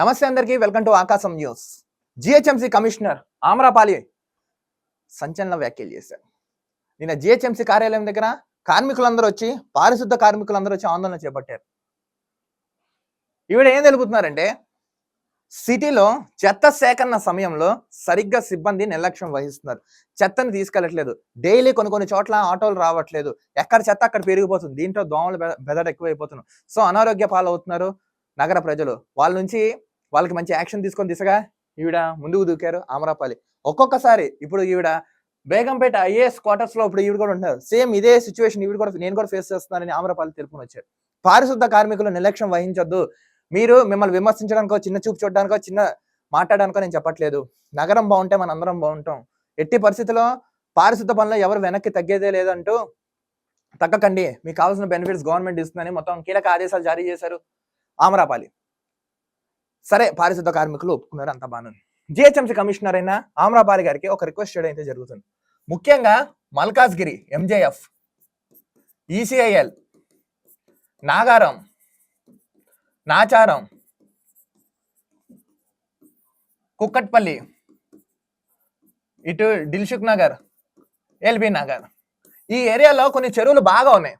నమస్తే అందరికీ welcome to Aakasam news. GHMC commissioner Amrapali సంచలన వ్యాఖ్యలు చేశారు. నిన్న జిహెచ్ఎంసీ కార్యాలయం దగ్గర కార్మికులందరూ వచ్చి పారిశుద్ధ కార్మికులందరూ వచ్చి ఆందోళన చేపట్టారు. ఈవిడ ఏం తెలుపుతున్నారంటే సిటీలో చెత్త సేకరణ సమయంలో సరిగ్గా సిబ్బంది నిర్లక్ష్యం వహిస్తున్నారు. చెత్తను తీసుకెళ్ళట్లేదు. డైలీ కొన్ని కొన్ని చోట్ల ఆటోలు రావట్లేదు. ఎక్కడ చెత్త అక్కడ పెరిగిపోతుంది. దీంట్లో దోమలు బెదడ ఎక్కువైపోతున్నాయి. సో అనారోగ్య పాలవుతున్నారు. నగర ప్రజలు వాళ్ళ నుంచి వాళ్ళకి మంచి యాక్షన్ తీసుకొని దిశగా ఈవిడ ముందుకు దూకారు ఆమరాపాలి ఒక్కొక్కసారి ఇప్పుడు ఈవిడ బేగంపేట ఐఏఎస్ క్వార్టర్స్లో ఇప్పుడు ఈవిడ కూడా ఉంటారు సేమ్ ఇదే సిచ్యువేషన్ ఈవిడ కూడా నేను కూడా ఫేస్ చేస్తున్నానని ఆమరాపాలి తెలుపుకొని వచ్చారు. పారిశుద్ధ కార్మికులు నిర్లక్ష్యం వహించొద్దు. మీరు మిమ్మల్ని విమర్శించడానికో చిన్న చూపు చూడడానికో చిన్న మాట్లాడడానికో నేను చెప్పట్లేదు. నగరం బాగుంటే మన అందరం బాగుంటాం. ఎట్టి పరిస్థితుల్లో పారిశుద్ధ పనులు ఎవరు వెనక్కి తగ్గేదే లేదంటూ తగ్గకండి. మీకు కావాల్సిన బెనిఫిట్స్ గవర్నమెంట్ ఇస్తుందని మొత్తం కీలక ఆదేశాలు జారీ చేశారు. ఆమరాపాలి. సరే పారిశుద్ధ కార్మికులు ఒప్పుకున్నారు అంత బాగుంది జిహెచ్ఎంసీ కమిషనర్ అయిన ఆమరాపాలి గారికి ఒక రిక్వెస్ట్ చేయడం అయితే జరుగుతుంది. ముఖ్యంగా మల్కాజ్గిరి ఎంజేఎఫ్ ఈసిఐఎల్ నాగారం నాచారం కుక్కట్పల్లి ఇటు దిల్షుక్ నగర్ ఎల్బీ నగర్. ఈ ఏరియాలో కొన్ని చెరువులు బాగా ఉన్నాయి.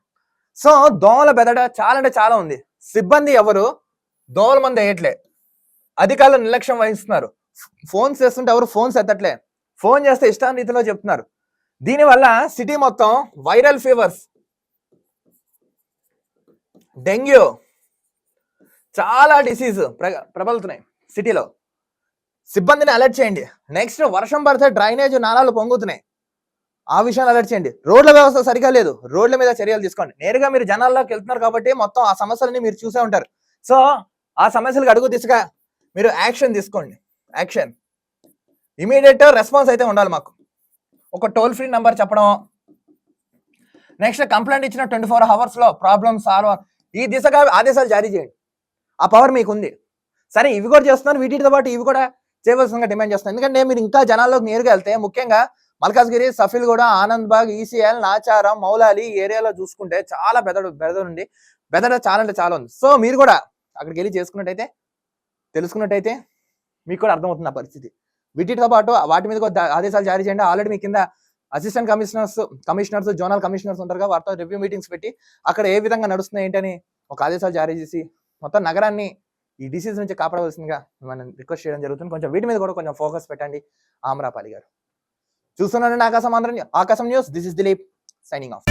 సో దోమల బెదడ చాలా అంటే చాలా ఉంది. సిబ్బంది ఎవరు? దోమల మంది వేయట్లే. అధికారులు నిర్లక్ష్యం వహిస్తున్నారు. ఫోన్స్ చేస్తుంటే ఎవరు ఫోన్స్ ఎత్తట్లే. ఫోన్ చేస్తే ఇష్టాన్ని రీతిలో చెప్తున్నారు. దీనివల్ల సిటీ మొత్తం వైరల్ ఫీవర్స్. డెంగ్యూ. చాలా డిసీజ్ ప్ర ప్రబలుతున్నాయి సిటీలో. సిబ్బందిని అలర్ట్ చేయండి. నెక్స్ట్ వర్షం పడితే డ్రైనేజ్ నాళాలు పొంగుతున్నాయి. ఆ విషయాన్ని అలర్ట్ చేయండి. రోడ్ల వ్యవస్థ సరిగా లేదు. రోడ్ల మీద చర్యలు తీసుకోండి. నేరుగా మీరు జనాల్లోకి వెళ్తున్నారు కాబట్టి మొత్తం ఆ సమస్యలని మీరు చూసే ఉంటారు. సో ఆ సమస్యలకు అడుగు దిశగా మీరు యాక్షన్ తీసుకోండి. యాక్షన్ ఇమీడియట్ రెస్పాన్స్ అయితే ఉండాలి మాకు. ఒక టోల్ ఫ్రీ నెంబర్ చెప్పడం. నెక్స్ట్ కంప్లైంట్ ఇచ్చిన ట్వంటీ ఫోర్ అవర్స్లో ప్రాబ్లమ్ సాల్వ్ ఈ దిశగా ఆదేశాలు జారీ చేయండి. ఆ పవర్ మీకు ఉంది సరే ఇవి కూడా చేస్తున్నారు. వీటితో పాటు ఇవి కూడా చేయవలసిందిగా డిమాండ్ చేస్తున్నారు. ఎందుకంటే మీరు ఇంకా జనాల్లోకి నేరుగా వెళ్తే ముఖ్యంగా మల్కాజ్గిరి సఫిల్గూడ ఆనంద్ బాగ్ ఈసీఎల్ నాచారం మౌలాలి ఈ ఏరియాలో చూసుకుంటే చాలా బెదడు బెదడు ఉంది బెదడ చాలా అంటే చాలా ఉంది. సో మీరు కూడా అక్కడికి వెళ్ళి చేసుకున్నట్టయితే తెలుసుకున్నట్టయితే మీకు కూడా అర్థమవుతుంది ఆ పరిస్థితి. వీటితో పాటు వాటి మీద కూడా ఆదేశాలు జారీ చేయండి. ఆల్రెడీ మీ కింద assistant commissioners commissioners zonal commissioners ఉంటారుగా వారితో రివ్యూ మీటింగ్స్ పెట్టి అక్కడ ఏ విధంగా నడుస్తున్నాయి ఏంటని ఒక ఆదేశాలు జారీ చేసి మొత్తం నగరాన్ని ఈ డిసీజ్ నుంచి కాపాడవలసిందిగా మనం రిక్వెస్ట్ చేయడం జరుగుతుంది. కొంచెం వీటి మీద కూడా కొంచెం ఫోకస్ పెట్టండి. ఆమ్రాపాలి గారు. చూస్తున్నానండి Aakasam Andhra Aakasam news. This is Dileep signing off